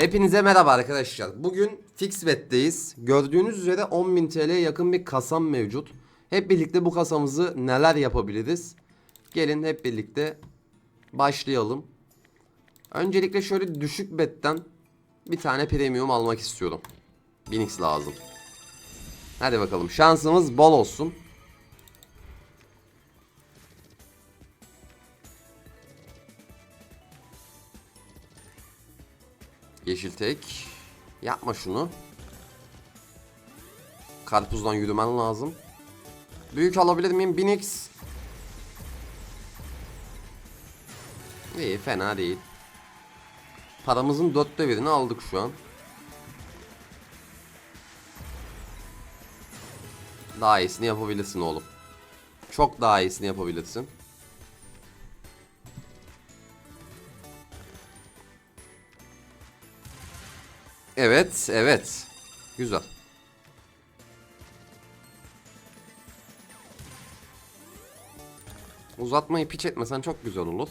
Hepinize merhaba arkadaşlar. Bugün Fixbet'teyiz. Gördüğünüz üzere 10.000 TL'ye yakın bir kasam mevcut. Hep birlikte bu kasamızı neler yapabiliriz? Gelin hep birlikte başlayalım. Öncelikle şöyle düşük betten bir tane premium almak istiyorum. 1000x lazım. Hadi bakalım şansımız bol olsun. Yeşil tek. Yapma şunu. Karpuzdan yürümen lazım. Büyük alabilir miyim? 1000x. İyi fena değil. Paramızın dörtte birini aldık şu an. Daha iyisini yapabilirsin oğlum. Çok daha iyisini yapabilirsin. Evet, evet. Güzel. Uzatmayı piç etmesen çok güzel olur.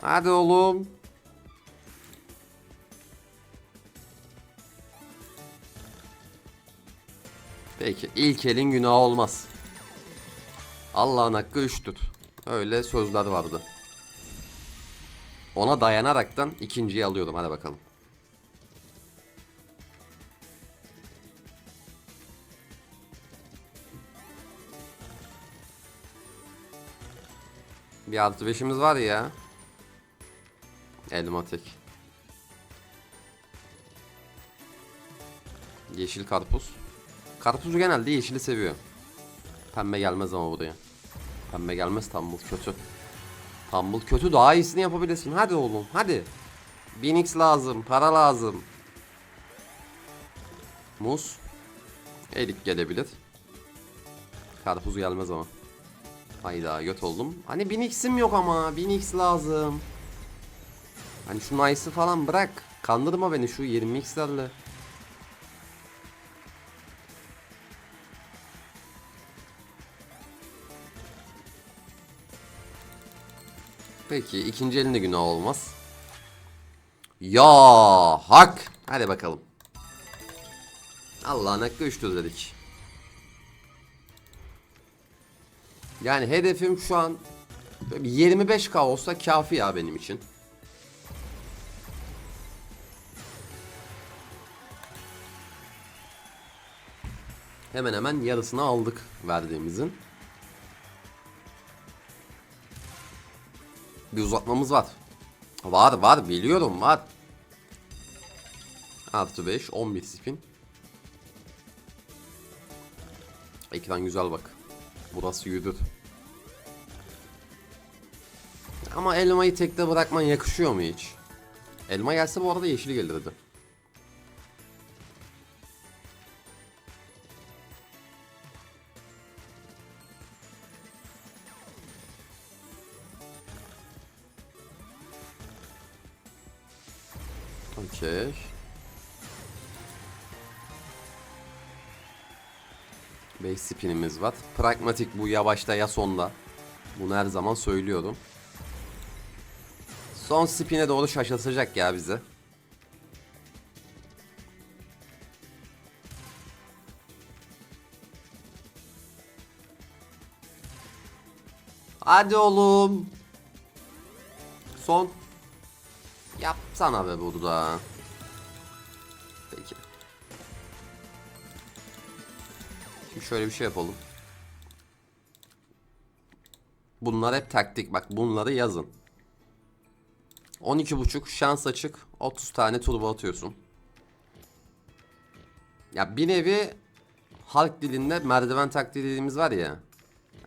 Hadi oğlum. Peki ilk elin günahı olmaz. Allah'ın hakkı üçtür. Öyle sözler vardı. Ona dayanaraktan ikinciyi alıyordum. Hadi bakalım. Bir artı beşimiz var ya. Elma tek. Yeşil karpuz. Karpuzu genelde yeşili seviyor. Pembe gelmez ama buraya. Pembe gelmez tam bu kötü. Tumble kötü daha iyisini yapabilirsin. Hadi oğlum hadi. 1000x lazım. Para lazım. Muz. Elik gelebilir. Karpuz gelmez ama. Hayda göt oldum. Hani 1000x'im yok ama. 1000x lazım. Hani şu nice'ı falan bırak. Kandırma beni şu 20x'lerle. Peki ikinci elinde günah olmaz. Ya hak. Hadi bakalım. Allah'ın hakkı üçtür dedik. Yani hedefim şu an böyle bir 25k olsa kafi ya benim için. Hemen hemen yarısını aldık verdiğimizin. Bir uzatmamız var. Var var biliyorum var. Artı 5 11 spin. Ekran güzel bak. Burası yürür. Ama elmayı tekte bırakman yakışıyor mu hiç? Elma gelse bu arada yeşil gelirdi. Base spinimiz var. Pragmatik bu yavaşta ya sonda. Bunu her zaman söylüyorum. Son spine doğru şaşırtacak ya bizi. Hadi oğlum. Son. Yapsana be burada. Peki. Şöyle bir şey yapalım. Bunlar hep taktik. Bak bunları yazın. 12.5 şans açık. 30 tane turbo atıyorsun. Ya bir nevi halk dilinde merdiven taktiği dediğimiz var ya.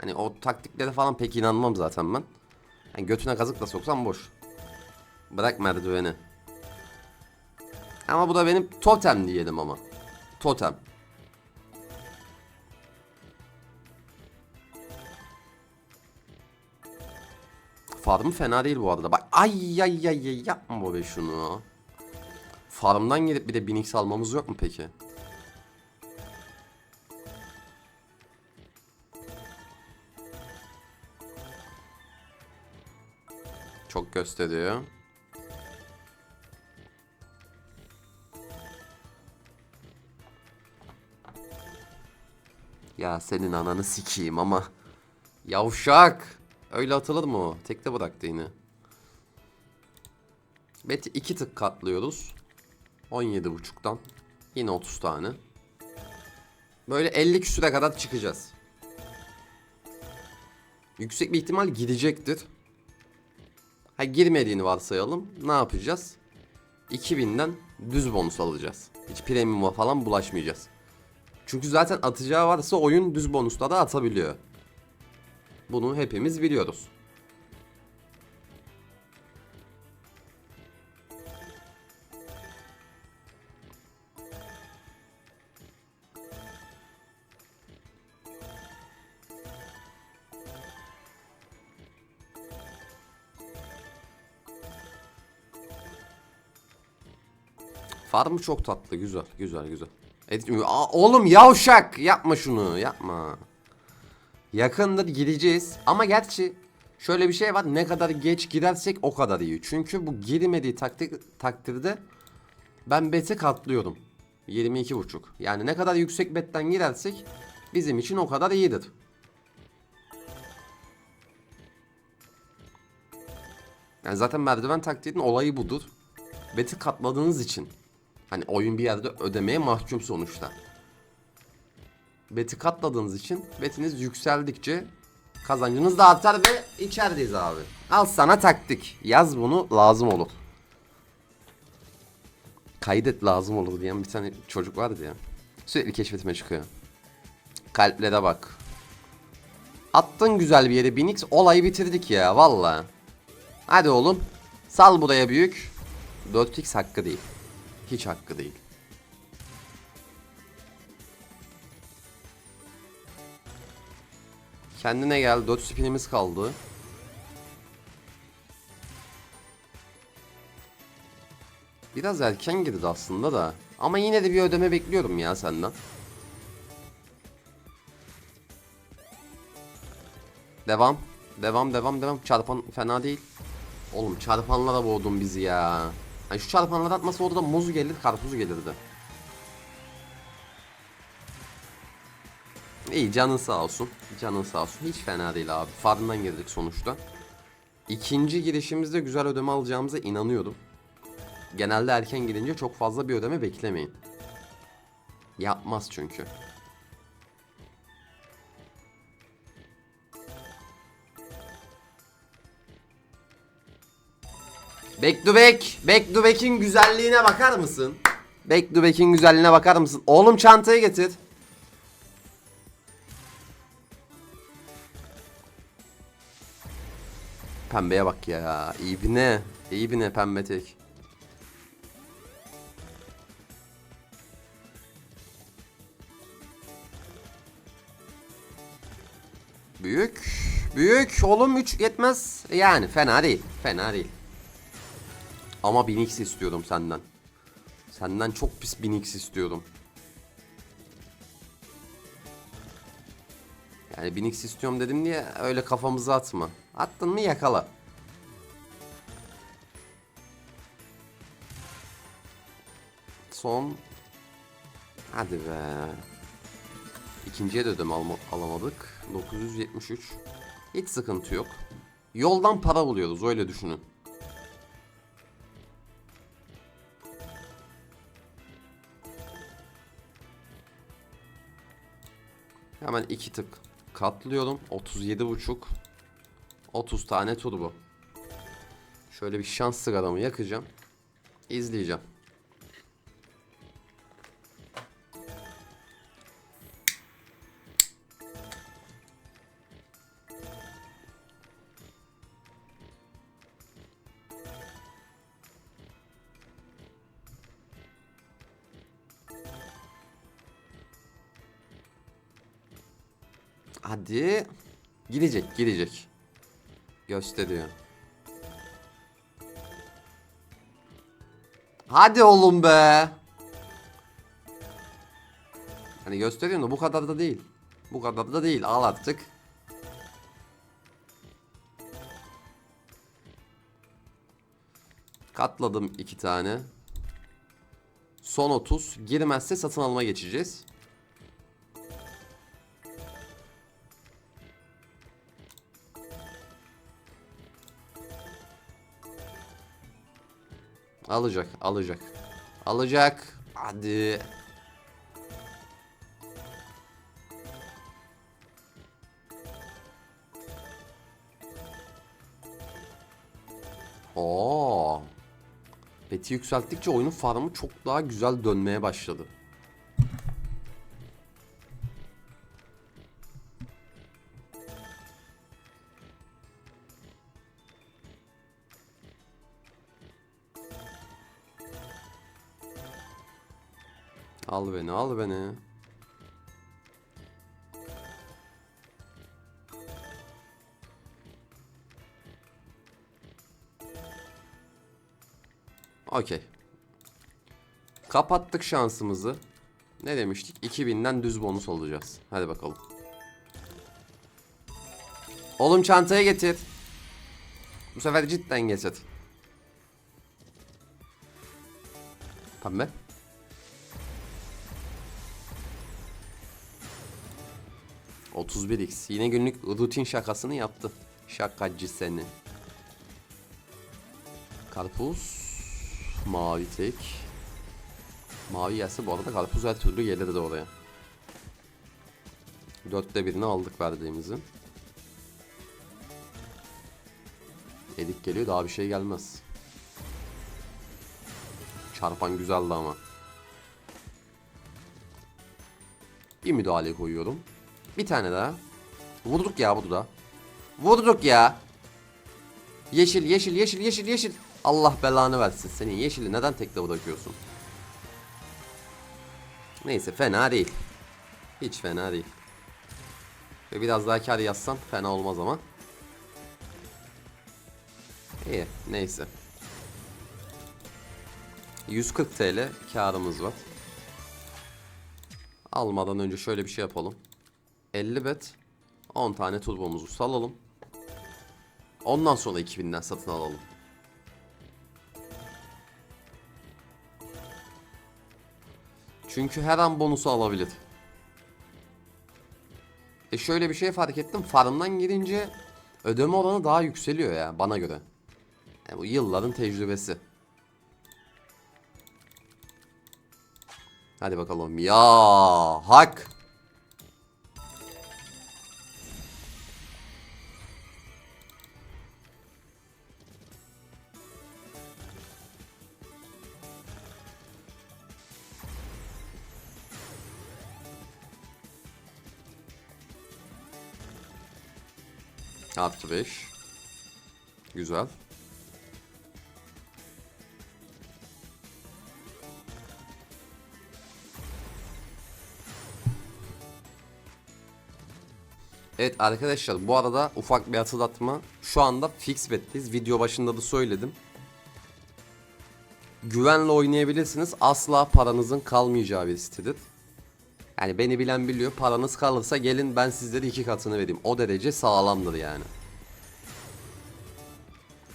Hani o taktiklere falan pek inanmam zaten ben. Yani götüne kazık da soksam boş. Bırak merdiveni. Ama bu da benim totem diyelim ama. Totem. Farmı fena değil bu arada. Bak ay ay ay ay yapma be şunu. Farmdan gelip bir de 1000x almamız yok mu peki? Çok gösteriyor. Ya senin ananı sikeyim ama. Yavşak. Öyle atılır mı? Tekte bıraktı yine. Beti iki tık katlıyoruz. 17.5'tan. Yine 30 tane. Böyle 50 küsüre kadar çıkacağız. Yüksek bir ihtimal gidecektir. Ha girmediğini varsayalım. Ne yapacağız? 2000'den düz bonus alacağız. Hiç premium'a falan bulaşmayacağız. Çünkü zaten atacağı varsa oyun düz bonusla da atabiliyor. Bunu hepimiz biliyoruz. Farmı çok tatlı, güzel, güzel, güzel. Aa, oğlum yavşak, yapma şunu, yapma. Yakında gideceğiz ama gerçi şöyle bir şey var. Ne kadar geç gidersek o kadar iyi. Çünkü bu girmediği takdir, takdirde ben beti katlıyorum. 22.5. Yani ne kadar yüksek betten girersek bizim için o kadar iyidir. Yani zaten merdiven taktiğinin olayı budur. Beti katladığınız için. Hani oyun bir yerde ödemeye mahkum sonuçta. Beti katladığınız için betiniz yükseldikçe kazancınız da artar ve içerideyiz abi. Al sana taktik. Yaz bunu lazım olur. Kaydet lazım olur diyen bir tane çocuk vardı ya. Sürekli keşfetime çıkıyor. Kalplere bak. Attın güzel bir yere Binix olayı bitirdik ya valla. Hadi oğlum. Sal buraya büyük. 4x hakkı değil. Hiç hakkı değil. Kendine gel. 4 spinimiz kaldı. Biraz erken girdi aslında da. Ama yine de bir ödeme bekliyorum ya senden. Devam. Devam devam devam. Çarpan fena değil. Oğlum çarpanlara boğdun bizi ya. Hani şu çarpanlara atmasa orada muz gelir, karpuz gelirdi. İyi canın sağ olsun. Canın sağ olsun. Hiç fena değil abi. Farmdan girdik sonuçta. İkinci girişimizde güzel ödeme alacağımıza inanıyordum. Genelde erken girince çok fazla bir ödeme beklemeyin. Yapmaz çünkü. Back to back. Back to back'in güzelliğine bakar mısın? Back to back'in güzelliğine bakar mısın? Oğlum çantayı getir. Pembeye bak ya. İbne. İbne pembe tek. Büyük. Büyük. Oğlum 3 yetmez. Yani fena değil. Fena değil. Ama 1000x istiyordum senden. Senden çok pis 1000x istiyordum. Yani 1000x istiyorum dedim diye öyle kafamıza atma. Attın mı yakala. Son. Hadi be. İkinciye de ödeme alamadık. 973. Hiç sıkıntı yok. Yoldan para buluyoruz öyle düşünün. Hemen iki tık katlıyorum. 37 buçuk. 30 tane turbo. Şöyle bir şans sigaramı yakacağım. İzleyeceğim. Hadi. Gidecek, gidecek. Gösteriyor. Hadi oğlum be. Hani gösteriyor da bu kadar da değil. Bu kadar da değil. Al artık. Katladım iki tane. Son 30. Girmezse satın alma geçeceğiz. Alacak, alacak. Alacak. Hadi. Oo. Beti yükselttikçe oyunun farmı çok daha güzel dönmeye başladı. Al beni, al beni. Okey. Kapattık şansımızı. Ne demiştik? 2000'den düz bonus alacağız. Hadi bakalım. Oğlum çantaya getir. Bu sefer cidden getir. Pembe. ...31x. Yine günlük rutin şakasını yaptı. Şakacı seni. Karpuz. Mavi tek. Mavi gelse bu arada karpuz her türlü gelirdi oraya. Dörtte birini aldık verdiğimizin. Edik geliyor daha bir şey gelmez. Çarpan güzeldi ama. Bir müdahale koyuyorum. Bir tane daha. Vurduk ya burada. Vurduk ya. Yeşil yeşil yeşil yeşil yeşil. Allah belanı versin. Senin yeşili neden tekte bırakıyorsun? Neyse fena değil. Hiç fena değil. Ve biraz daha kar yazsan fena olmaz ama. İyi neyse. 140 TL karımız var. Almadan önce şöyle bir şey yapalım. 50 bet 10 tane turbomuzu salalım. Ondan sonra 2000'den satın alalım. Çünkü her an bonusu alabilir. E şöyle bir şey fark ettim. Farmdan girince ödeme oranı daha yükseliyor ya bana göre. Yani bu yılların tecrübesi. Hadi bakalım. Ya hak. Artı 5. Güzel. Evet arkadaşlar bu arada ufak bir hatırlatma. Şu anda fix betteyiz. Video başında da söyledim. Güvenle oynayabilirsiniz. Asla paranızın kalmayacağı bir sitedir. Yani beni bilen biliyor. Paranız kalırsa gelin ben sizlere iki katını vereyim. O derece sağlamdır yani.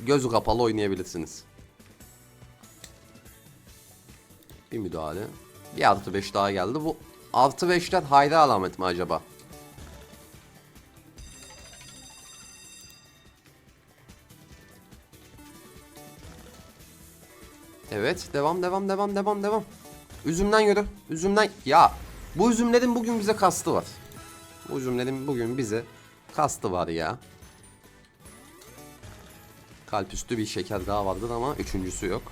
Gözü kapalı oynayabilirsiniz. Bir müdahale. Bir artı 5 daha geldi. Bu artı 5'ler hayra alamet mi acaba? Evet devam devam devam devam devam. Üzümden yürü. Üzümden ya bu üzümlerin bugün bize kastı var. Bu üzümlerin bugün bize kastı var ya. Kalp üstü bir şeker daha vardır ama üçüncüsü yok.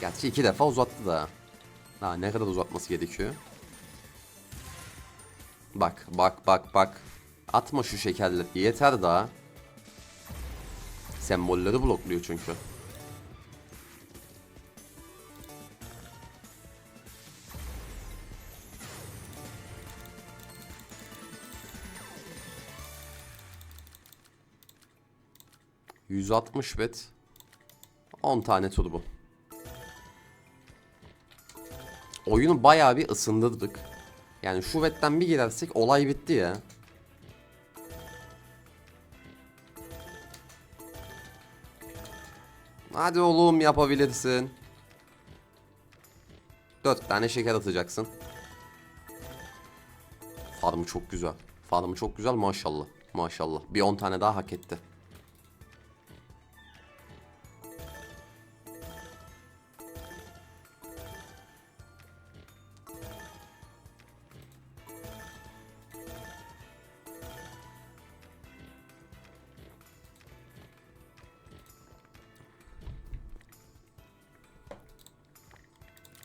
Gerçi iki defa uzattı da. Daha ne kadar uzatması gerekiyor? Bak bak bak bak. Atma şu şekerleri yeter daha. Sembolleri blokluyor çünkü. ...160 bet... ...10 tane turbo. Oyunu bayağı bir ısındırdık. Yani şu vetten bir girersek olay bitti ya. Hadi oğlum yapabilirsin. 4 tane şeker atacaksın. Farmı çok güzel. Farmı çok güzel maşallah. Maşallah. Bir 10 tane daha hak etti.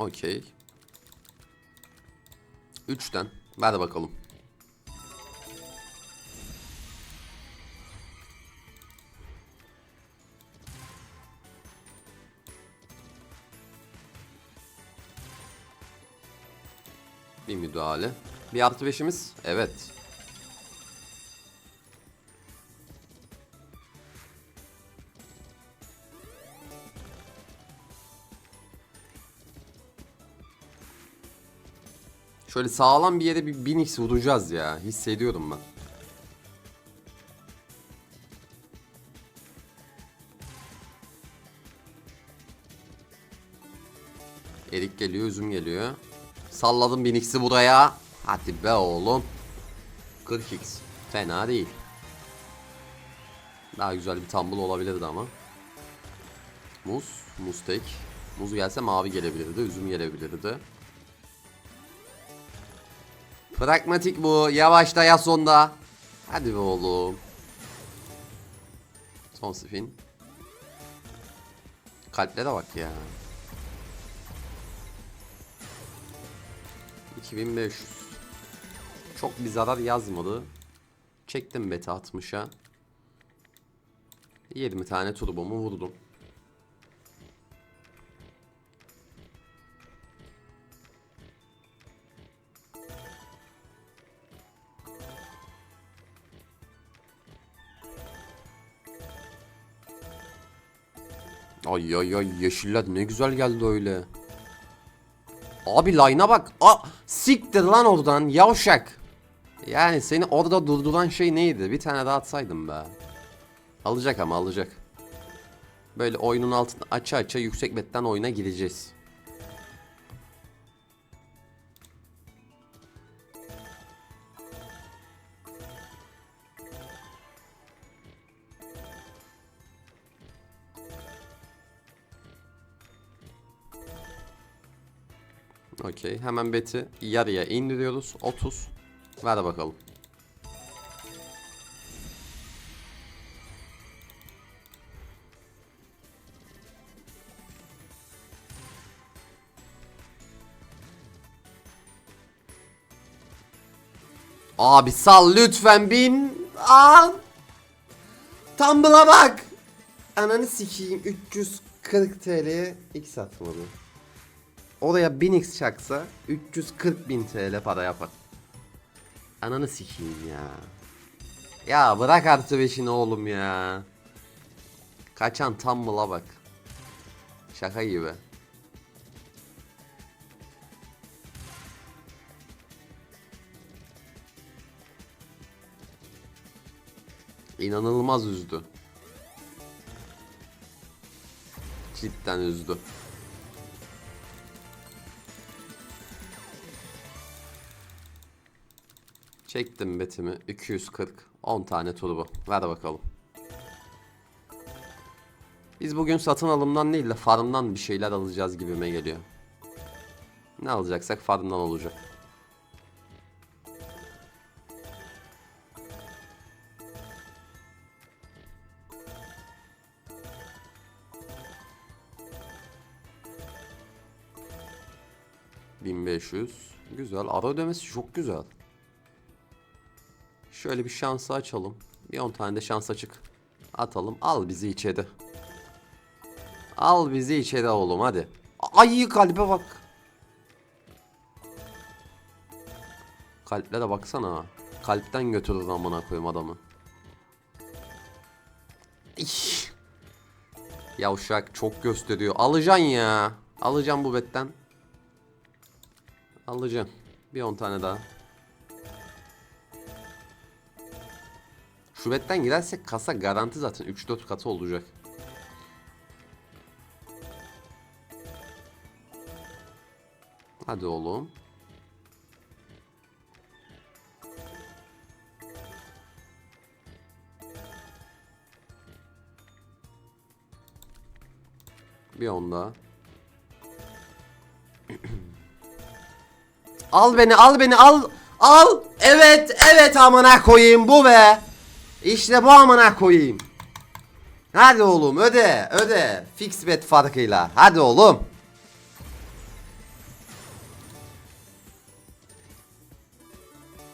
Okey. 3'ten. Ver bakalım. Bir müdahale. Bir artı beşimiz. Evet. Şöyle sağlam bir yere bir 1000x vuracağız ya. Hissediyorum ben. Erik geliyor, üzüm geliyor. Salladım 1000x'i buraya. Hadi be oğlum. 40x. Fena değil. Daha güzel bir tumble olabilirdi ama. Muz, muz tek. Muz gelse mavi gelebilirdi, üzüm gelebilirdi. Pragmatik bu. Yavaşta ya sonda. Hadi be oğlum. Son spin. Kalplere bak ya. 2500. Çok bir zarar yazmadı. Çektim beta 60'a. 20 tane turbomu vurdum. Ay ay ay yeşiller ne güzel geldi öyle. Abi line'a bak. Aa, siktir lan oradan yavşak. Yani seni orada durduran şey neydi? Bir tane daha atsaydım be. Alacak ama alacak. Böyle oyunun altını aça aça yüksek betten oyuna gireceğiz. Okey. Hemen beti yarıya indiriyoruz. 30. Ver bakalım. Abi sal lütfen bin. Al. Tumble'a bak. Ananı sikeyim 340 TL'ye x atmadı. Oraya 1000x çaksa 340 bin TL para yapar. Ananı sikeyim ya. Ya bırak artı 5'ini oğlum ya. Kaçan Tumble'a bak. Şaka gibi. İnanılmaz üzdü. Cidden üzdü. Çektim betimi 240 10 tane turbo ver bakalım. Biz bugün satın alımdan değil de farmdan bir şeyler alacağız gibime geliyor. Ne alacaksak farmdan olacak. ...1500... Güzel. Ara ödemesi çok güzel. Şöyle bir şansı açalım. Bir 10 tane de şans açık. Atalım. Al bizi içeri. Al bizi içeri oğlum hadi. Ay kalbe bak. Kalplere baksana. Kalpten götürür amına koyayım adamı. İş. Yavşak çok gösteriyor. Alacaksın ya. Alacağım bu betten. Alacağım. Bir 10 tane daha. Küvetten girersek kasa garanti zaten 3-4 katı olacak. Hadi oğlum. Bir onda. al beni, al beni, al. Al. Evet, evet amına koyayım bu be. İşte bu amına koyayım. Hadi oğlum öde öde. Fix bet farkıyla. Hadi oğlum.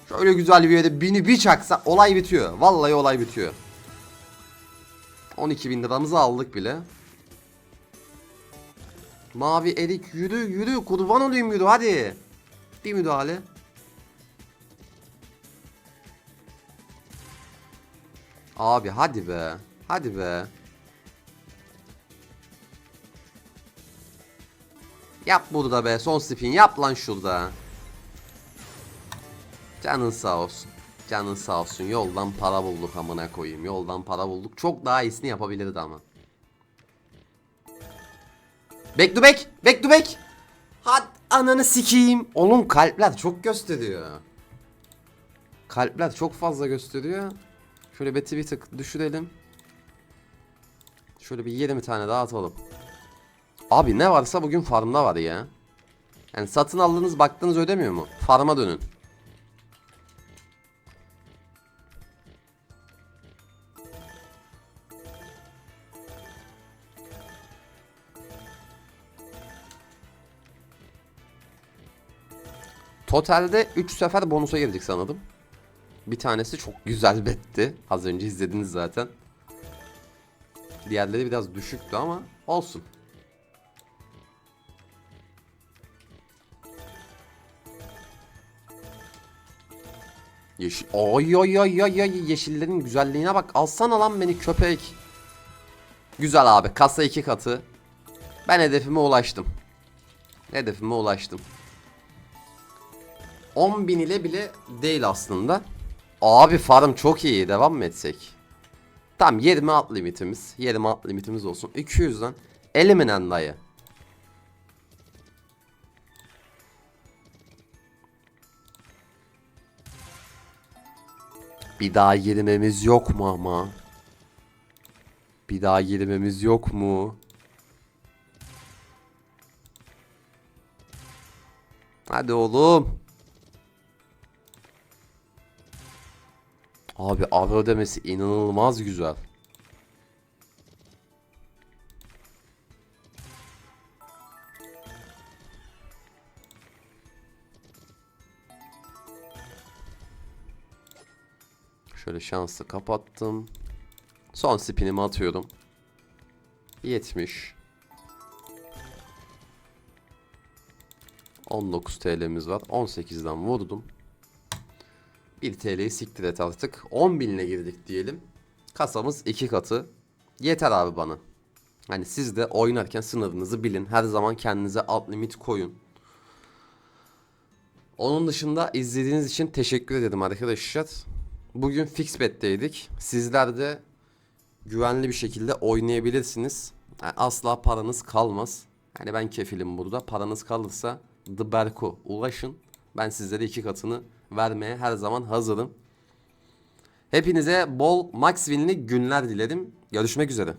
Şöyle güzel bir yere bini bir çaksa olay bitiyor. Vallahi olay bitiyor. 12 bin liramızı aldık bile. Mavi erik yürü yürü kurban olayım yürü hadi. Bir müdahale. Abi hadi be. Hadi be. Yap burada be son spin yap lan şurada. Canın sağ olsun. Canın sağ olsun. Yoldan para bulduk amına koyayım. Yoldan para bulduk. Çok daha iyisini yapabilirdi ama. Back to back. Back to back. Hadi ananı sikeyim. Oğlum kalpler çok gösteriyor. Kalpler çok fazla gösteriyor. Şöyle beti bir tık düşürelim. Şöyle bir 20 tane daha atalım. Abi ne varsa bugün farmda var ya. Yani satın aldığınız baktığınız ödemiyor mu? Farma dönün. Totalde 3 sefer bonusa girdik sanırım. Bir tanesi çok güzel betti. Az önce izlediniz zaten. Diğerleri biraz düşüktü ama olsun. Yeşil. Oy oy oy oy oy yeşillerin güzelliğine bak. Alsana lan beni köpek. Güzel abi. Kasa iki katı. Ben hedefime ulaştım. Hedefime ulaştım. 10 bin ile bile değil aslında. Abi farm çok iyi. Devam mı etsek? Tamam 20 alt limitimiz. 20 alt limitimiz olsun. 200'den eliminen dayı. Bir daha girmemiz yok mu ama? Bir daha girmemiz yok mu? Hadi oğlum. Abi av ödemesi inanılmaz güzel. Şöyle şansı kapattım. Son spinimi atıyorum. 70. 19 TL'miz var. 18'den vurdum. 1 TL'yi siktir et artık. 10 binle girdik diyelim. Kasamız 2 katı. Yeter abi bana. Hani siz de oynarken sınırınızı bilin. Her zaman kendinize alt limit koyun. Onun dışında izlediğiniz için teşekkür ederim arkadaşlar. Bugün fix bet'teydik. Sizler de güvenli bir şekilde oynayabilirsiniz. Yani asla paranız kalmaz. Yani ben kefilim burada. Paranız kalırsa The Berko ulaşın. Ben sizlere iki katını vermeye her zaman hazırım. Hepinize bol max günler dilerim. Görüşmek üzere.